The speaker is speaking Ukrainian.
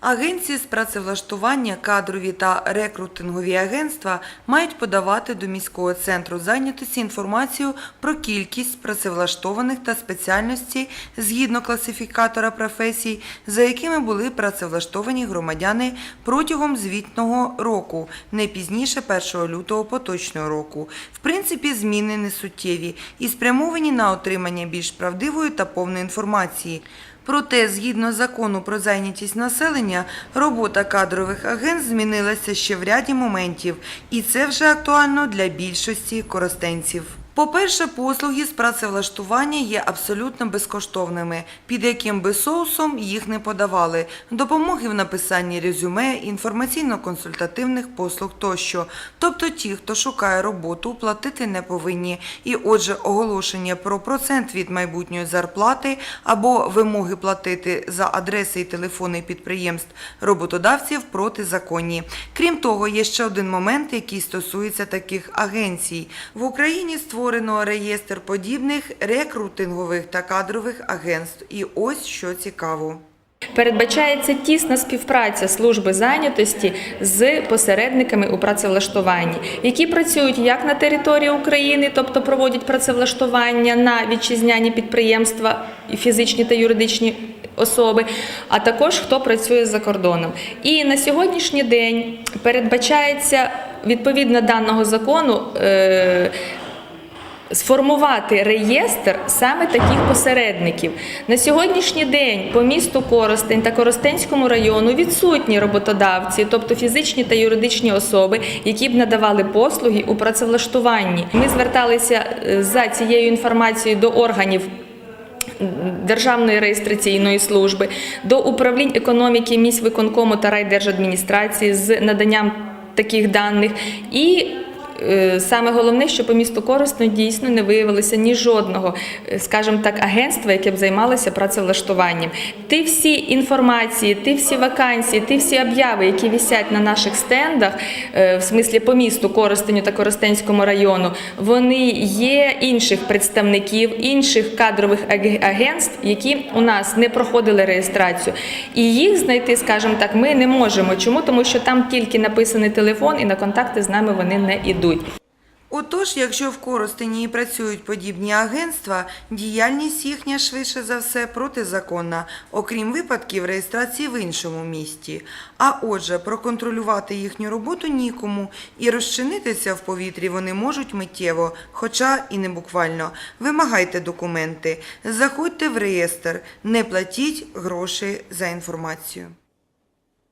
Агенції з працевлаштування, кадрові та рекрутингові агентства мають подавати до міського центру зайнятості інформацію про кількість працевлаштованих та спеціальності згідно класифікатора професій, за якими були працевлаштовані громадяни протягом звітного року, не пізніше 1 лютого поточного року. В принципі, зміни не суттєві і спрямовані на отримання більш правдивої та повної інформації. Проте, згідно закону про зайнятість населення, робота кадрових агентств змінилася ще в ряді моментів, і це вже актуально для більшості коростенців. По-перше, послуги з працевлаштування є абсолютно безкоштовними, під яким би соусом їх не подавали, допомоги в написанні резюме, інформаційно-консультативних послуг тощо. Тобто ті, хто шукає роботу, платити не повинні. І отже, оголошення про процент від майбутньої зарплати або вимоги платити за адреси і телефони підприємств роботодавців протизаконні. Крім того, є ще один момент, який стосується таких агенцій. В Україні створено реєстр подібних рекрутингових та кадрових агентств. І ось що цікаво. Передбачається тісна співпраця служби зайнятості з посередниками у працевлаштуванні, які працюють як на території України, тобто проводять працевлаштування на вітчизняні підприємства, фізичні та юридичні особи, а також хто працює за кордоном. І на сьогоднішній день передбачається відповідно даного закону. Сформувати реєстр саме таких посередників на сьогоднішній день по місту Коростень та Коростенському району відсутні роботодавці, тобто фізичні та юридичні особи, які б надавали послуги у працевлаштуванні. Ми зверталися е, за цією інформацією до органів. Державної реєстраційної служби до управлінь економіки міськвиконкому та райдержадміністрації з наданням таких даних і Саме головне, що по місту Коростень дійсно не виявилося ні жодного, е, скажімо так, агентства, яке б займалося працевлаштуванням. Ті всі інформації, ті всі вакансії, ті всі обяви, які висять на наших стендах, е, в смислі по місту Коростеню та Коростенському району, вони є інших представників, інших кадрових аг- агентств, які у нас не проходили реєстрацію. І їх знайти, скажімо так, ми не можемо. Чому? Тому що там тільки написаний телефон, і на контакти з нами вони не йдуть. Отож, якщо в Коростені і працюють подібні агентства, діяльність їхня швидше за все протизаконна, окрім випадків реєстрації в іншому місті. А отже, проконтролювати їхню роботу нікому і розчинитися в повітрі вони можуть миттєво, хоча і не буквально. Вимагайте документи, заходьте в реєстр, не платіть гроші за інформацію.